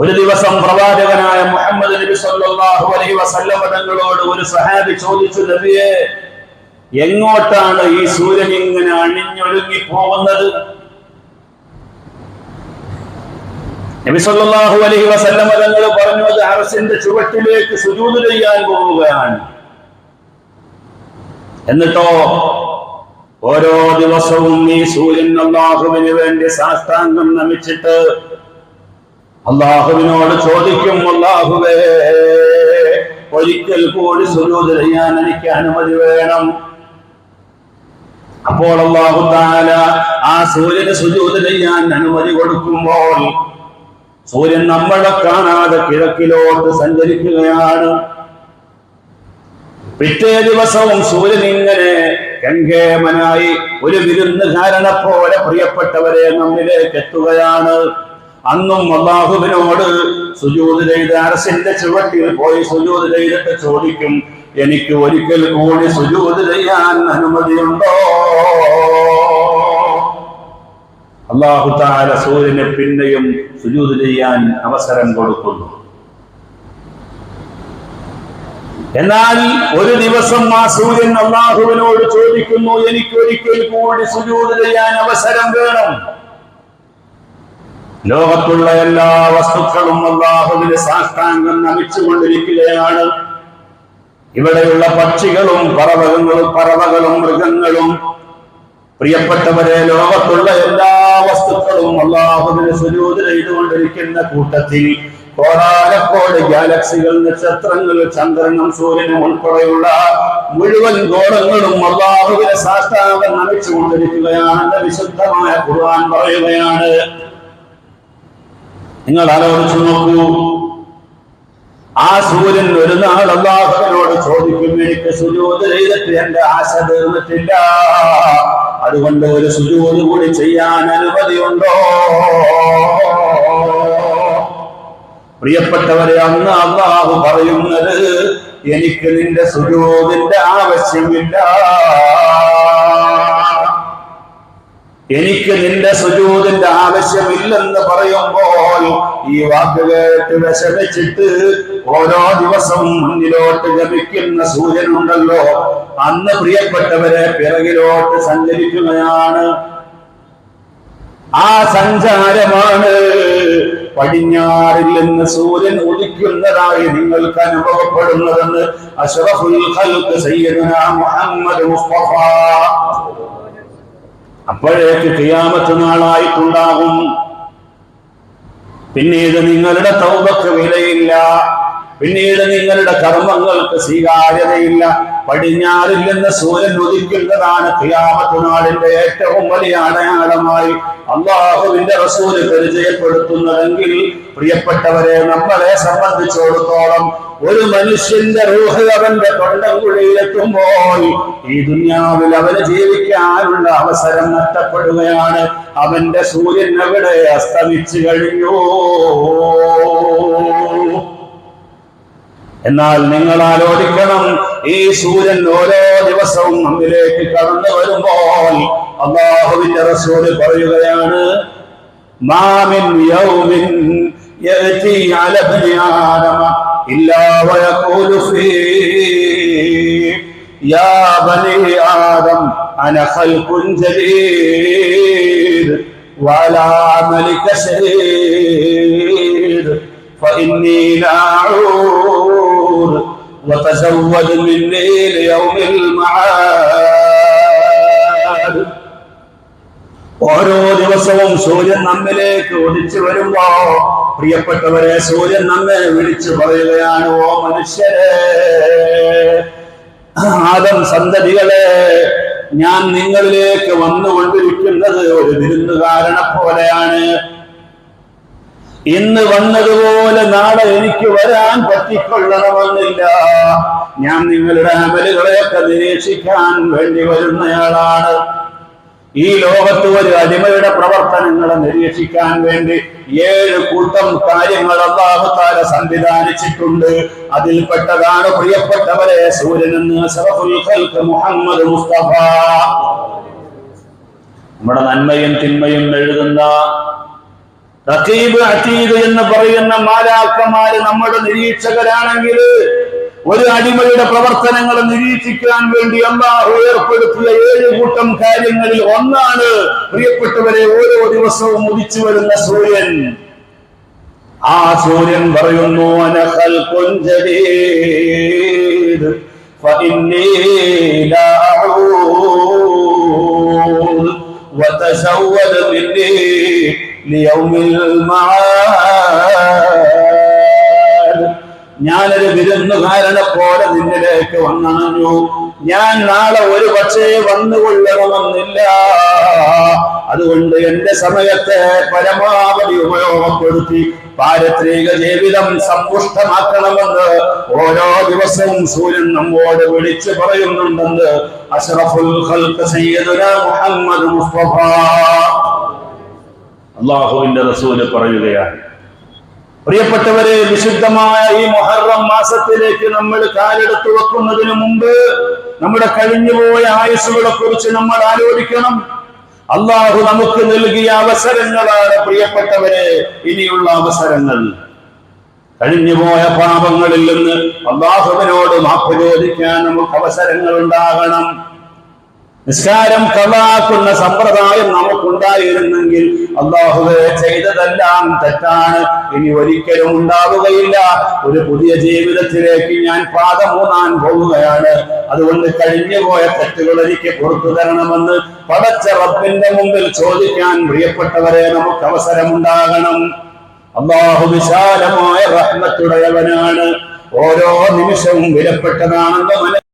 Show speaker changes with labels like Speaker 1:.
Speaker 1: ഒരു ദിവസം പ്രവാചകനായ മുഹമ്മദ് നബി സല്ലല്ലാഹു അലൈഹി വസല്ലമ തങ്ങളോട് ഒരു സഹാബി ചോദിച്ചു നബിയെ എങ്ങോട്ടാണ് ഈ സൂര്യൻ ഇങ്ങനെ അണിഞ്ഞൊഴുങ്ങി പോകുന്നത്? നബി സല്ലല്ലാഹു അലൈഹി വസല്ലമ തങ്ങൾ പറഞ്ഞു അത് അറസിന്റെ ചുവട്ടിലേക്ക് സുജൂദ് ചെയ്യാൻ പോവുകയാണ്. എന്നിട്ടോ ഓരോ ദിവസവും ഈ സൂര്യൻ അള്ളാഹുവിന് വേണ്ടി സാഷ്ടാംഗം നമിച്ചിട്ട് അള്ളാഹുവിനോട് ചോദിക്കും അള്ളാഹുവേ ഒരിക്കൽ കൂടി സുജൂദ് ചെയ്യാൻ എനിക്ക് അനുമതി വേണം. അപ്പോൾ അള്ളാഹു താല ആ സൂര്യന് സുജൂദ് ചെയ്യാൻ അനുമതി കൊടുക്കുമ്പോൾ സൂര്യൻ നമ്മളെ കാണാതെ കിഴക്കിലോട്ട് സഞ്ചരിക്കുകയാണ്. പിറ്റേ ദിവസവും സൂര്യൻ ഇങ്ങനെ ഗംഗേമനായി ഒരു വിരുന്നുകാരനെ പോലെ പ്രിയപ്പെട്ടവരെ നമ്മിലേക്ക് എത്തുകയാണ്. അന്നും അള്ളാഹുവിനോട് സുജൂത് ചെയ്ത് അരസിന്റെ ചുവട്ടിൽ പോയി സുജൂത് ചെയ്തിട്ട് ചോദിക്കും എനിക്ക് ഒരിക്കൽ കൂടി സുജൂത് ചെയ്യാൻ അനുമതിയുണ്ടോ? അള്ളാഹു താര സൂര്യനെ പിന്നെയും സുജൂത് ചെയ്യാൻ അവസരം കൊടുക്കുന്നു. എന്നാൽ ഒരു ദിവസം ആ സൂര്യൻ അള്ളാഹുവിനോട് ചോദിക്കുന്നു എനിക്ക് ഒരിക്കൽ കൂടി സുജൂത് ചെയ്യാൻ അവസരം വേണം. ലോകത്തുള്ള എല്ലാ വസ്തുക്കളും അള്ളാഹുവിന് സാഷ്ടാംഗം നമിച്ചുകൊണ്ടിരിക്കുകയാണ് ഇവിടെയുള്ള പക്ഷികളും പറവകങ്ങളും പറവകളും മൃഗങ്ങളും പ്രിയപ്പെട്ടവരെ ലോകത്തുള്ള എല്ലാ വസ്തുക്കളും അള്ളാഹുവിന് സുജൂത് ചെയ്തുകൊണ്ടിരിക്കുന്ന കൂട്ടത്തിൽ കോടാനക്കോട് ഗാലക്സികൾ നക്ഷത്രങ്ങൾ ചന്ദ്രനും സൂര്യനും ഉൾപ്പെടെയുള്ള മുഴുവൻ ഗോളങ്ങളും അള്ളാഹുവിനെ സാഷ്ടാംഗം നമിച്ചുകൊണ്ടിരിക്കുകയാണെന്ന് വിശുദ്ധമായ ഖുർആൻ പറയുകയാണ് നിങ്ങൾ ആലോചിച്ചു നോക്കൂ. ആ സൂര്യൻ ഒരു നാൾ അള്ളാഹുവിനോട് ചോദിക്കും എനിക്ക് സുജൂത് ചെയ്തിട്ട് എന്റെ ആശ തീർന്നിട്ടില്ല. അതുകൊണ്ട് ഒരു സുജൂത് കൂടി ചെയ്യാൻ അനുമതിയുണ്ടോ? പ്രിയപ്പെട്ടവരെ അന്ന് അള്ളാഹു പറയുന്നത് എനിക്ക് നിന്റെ സുജൂതിന്റെ ആവശ്യമില്ല. എനിക്ക് നിന്റെ സുജൂതിന്റെ ആവശ്യമില്ലെന്ന് പറയുമ്പോൾ ഈ വാക്ക് കേട്ട് ഓരോ ദിവസവും മുന്നിലോട്ട് ഗമിക്കുന്ന സൂര്യനുണ്ടല്ലോ. അന്ന് പ്രിയപ്പെട്ടവരെ പിറകിലോട്ട് സഞ്ചരിക്കുകയാണ്. ആ സഞ്ചാരമാണ് പടിഞ്ഞാറിൽ നിന്ന് സൂര്യൻ ഉദിക്കുന്നതായി നിങ്ങൾക്ക് അനുഭവപ്പെടുന്നതെന്ന് അഷറഫുൽ മുഹമ്മദ് മുസ്തഫ അപ്പോഴേക്ക് കിയാമത്ത് നാളായിട്ടുണ്ടാകും. പിന്നീട് നിങ്ങളുടെ തൗബക്ക് വിലയില്ല. പിന്നീട് നിങ്ങളുടെ കർമ്മങ്ങൾക്ക് സ്വീകാര്യതയില്ല. പടിഞ്ഞാറിൽ നിന്ന് സൂര്യൻ ഉദിക്കുന്നതാണ് കിയാമത്ത് നാളിന്റെ ഏറ്റവും വലിയ അടയാളമായി അള്ളാഹുവിന്റെ റസൂൽ പരിചയപ്പെടുത്തുന്നതെങ്കിൽ പ്രിയപ്പെട്ടവരെ നമ്മളെ സംബന്ധിച്ചിടത്തോളം ഒരു മനുഷ്യന്റെ റൂഹ് അവന്റെ തൊണ്ടൻകുഴിയിലെത്തുമ്പോൾ ഈ ദുന്യാവിൽ അവന് ജീവിക്കാനുള്ള അവസരം നഷ്ടപ്പെടുകയാണ്. അവന്റെ സൂര്യൻ അവിടെ അസ്തമിച്ചു കഴിഞ്ഞു. എന്നാൽ നിങ്ങൾ ആലോചിക്കണം ഈ സൂര്യൻ ഓരോ ദിവസവും നമ്മിലേക്ക് കടന്നു വരുമ്പോൾ അള്ളാഹുവിന്റെ റസൂല് പറയുകയാണ് മാമിൻ യൗമിൻ യഅതി അല ഇബ്നി ആദമ ഇല്ലാ വയഖൂലു ഫീ യാ ബനി ആദം അന ഖൽഖുൻ ജദീദ് وعلى عملك شهيد فإني لا أعود وتزود مني ليوم المعاد ഓരോ ദിവസവും സൂര്യൻ നമ്മിലേക്ക് ഉദിച്ചു വരുമ്പോ പ്രിയപ്പെട്ടവരെ സൂര്യൻ നമ്മെ വിളിച്ചു പറയുകയാണ് ഓ മനുഷ്യരെ ആദം സന്തതികളെ ഞാൻ നിങ്ങളിലേക്ക് വന്നുകൊണ്ടിരിക്കുന്നത് ഒരു വിരുന്നുകാരനെ പോലെയാണ്. ഇന്ന് വന്നതുപോലെ നാളെ എനിക്ക് വരാൻ പറ്റിക്കൊള്ളണമെന്നില്ല. ഞാൻ നിങ്ങളുടെ അമലുകളെയൊക്കെ നിരീക്ഷിക്കാൻ വേണ്ടി വരുന്നയാളാണ്. ഈ ലോകത്ത് ഒരു അടിമയുടെ പ്രവർത്തനങ്ങളെ നിരീക്ഷിക്കാൻ വേണ്ടി ഏഴ് കൂട്ടം കാര്യങ്ങൾ അള്ളാഹുത്താല സംവിധാനിച്ചിട്ടുണ്ട്. അതിൽപ്പെട്ടതാണ് പ്രിയപ്പെട്ടവരെ സൂര്യനെന്ന് മുഹമ്മദ് മുസ്തഫ. നമ്മുടെ നന്മയും തിന്മയും എഴുതുന്ന റഖീബ് അറ്റീദ് എന്ന് പറയുന്ന മാലാക്കന്മാര് നമ്മുടെ നിരീക്ഷകരാണെങ്കിൽ ഒരു അടിമയുടെ പ്രവർത്തനങ്ങൾ നിരീക്ഷിക്കാൻ വേണ്ടി അള്ളാഹു ഏർപ്പെടുത്തിയ ഏഴ് കൂട്ടം കാര്യങ്ങളിൽ ഒന്നാണ് പ്രിയപ്പെട്ടവരെ ഓരോ ദിവസവും ഉദിച്ചു വരുന്ന സൂര്യൻ ആ സൂര്യൻ പറയുന്നു അനഹൽ കൊഞ്ചരീത് فإني لا أعود وتزود مني ليوم المعاد ഞാനൊരു വിരുന്നുകാരനെ പോലെ നിന്നിലേക്ക് വന്നണഞ്ഞു. ഞാൻ നാളെ ഒരു പക്ഷേ വന്നുകൊള്ളണമെന്നില്ല. അതുകൊണ്ട് എന്റെ സമയത്തെ പരമാവധി ഉപയോഗപ്പെടുത്തി പാരത്രിക ജീവിതം സമ്പുഷ്ടമാക്കണമെന്ന് ഓരോ ദിവസവും സൂര്യൻ നമ്മോട് വിളിച്ചു പറയുന്നുണ്ടെന്ന് അഷറഫുൽ മുഹമ്മദ് അള്ളാഹുവിന്റെ റസൂൽ പറയുകയാണ് പ്രിയപ്പെട്ടവരെ വിശുദ്ധമായ ഈ മൊഹറം മാസത്തിലേക്ക് നമ്മൾ കാലെടുത്തു വെക്കുന്നതിന് മുമ്പ് നമ്മുടെ കഴിഞ്ഞുപോയ ആയുസ്സുകളെ കുറിച്ച് നമ്മൾ ആലോചിക്കണം. അള്ളാഹു നമുക്ക് നൽകിയ അവസരങ്ങളാണ് പ്രിയപ്പെട്ടവരെ ഇനിയുള്ള അവസരങ്ങൾ. കഴിഞ്ഞുപോയ പാപങ്ങളിൽ നിന്ന് അള്ളാഹുവിനോട് മാപ്പ് ചോദിക്കാൻ നമുക്ക് അവസരങ്ങൾ ഉണ്ടാകണം നിസ്കാരം കളാക്കുന്ന സമ്പ്രദായം നമുക്കുണ്ടായിരുന്നെങ്കിൽ അള്ളാഹുവെ ചെയ്തതെല്ലാം തെറ്റാണ്. ഇനി ഒരിക്കലും ഉണ്ടാവുകയില്ല. ഒരു പുതിയ ജീവിതത്തിലേക്ക് ഞാൻ പാദമൂന്നാൻ പോവുകയാണ് അതുകൊണ്ട് കഴിഞ്ഞുപോയ തെറ്റുകൾ എനിക്ക് പുറത്തു തരണമെന്ന് പടച്ച റബ്ബിന്റെ മുമ്പിൽ ചോദിക്കാൻ പ്രിയപ്പെട്ടവരെ നമുക്ക് അവസരമുണ്ടാകണം. അള്ളാഹു വിശാലമായ റഹ്മത്തുടയവനാണ്. ഓരോ നിമിഷവും വിലപ്പെട്ടതാണെന്ന് മനസ്സിലാക്കി